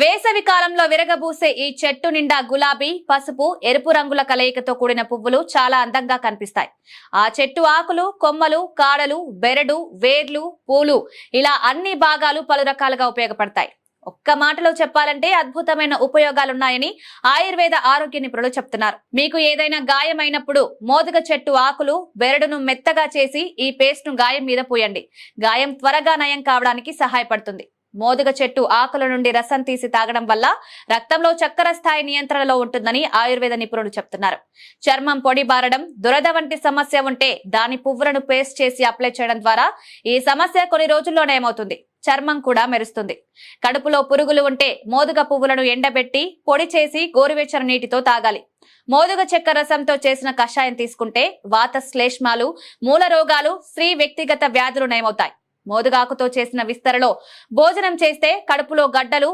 వేసవి కాలంలో విరగబూసే ఈ చెట్టు నిండా గులాబీ పసుపు ఎరుపు రంగుల కలయికతో కూడిన పువ్వులు చాలా అందంగా కనిపిస్తాయి. ఆ చెట్టు ఆకులు కొమ్మలు కాడలు బెరడు వేర్లు పూలు ఇలా అన్ని భాగాలు పలు రకాలుగా ఉపయోగపడతాయి. ఒక్క మాటలో చెప్పాలంటే అద్భుతమైన ఉపయోగాలున్నాయని ఆయుర్వేద ఆరోగ్య నిపుణులు చెప్తున్నారు. మీకు ఏదైనా గాయమైనప్పుడు మోదుగ చెట్టు ఆకులు బెరడును మెత్తగా చేసి ఈ పేస్ట్ను గాయం మీద పోయండి. గాయం త్వరగా నయం కావడానికి సహాయపడుతుంది. మోదుగ చెట్టు ఆకుల నుండి రసం తీసి తాగడం వల్ల రక్తంలో చక్కెర స్థాయి నియంత్రణలో ఉంటుందని ఆయుర్వేద నిపుణులు చెప్తున్నారు. చర్మం పొడి బారడం దురద వంటి సమస్య ఉంటే దాని పువ్వులను పేస్ట్ చేసి అప్లై చేయడం ద్వారా ఈ సమస్య కొన్ని రోజుల్లోనే ఏమవుతుంది? చర్మం కూడా మెరుస్తుంది. కడుపులో పురుగులు ఉంటే మోదుగ పువ్వులను ఎండబెట్టి పొడి చేసి గోరువెచ్చని నీటితో తాగాలి. మోదుగ చెక్క రసంతో చేసిన కషాయం తీసుకుంటే వాత శ్లేష్మాలు మూల రోగాలు స్త్రీ వ్యక్తిగత వ్యాధులు నయమవుతాయి. మోదుగాకుతో చేసిన విస్తరలో భోజనం చేస్తే కడుపులో గడ్డలు